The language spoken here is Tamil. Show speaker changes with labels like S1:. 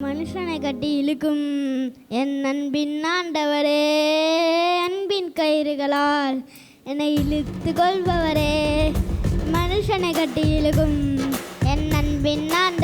S1: மனுஷனை கட்டி இழுக்கும் என் அன்பின் ஆண்டவரே அன்பின் கயிறுகளால் என்னை இழுத்து கொள்பவரே. மனுஷனை கட்டி இழுக்கும் என் அன்பின் ஆண்டவரே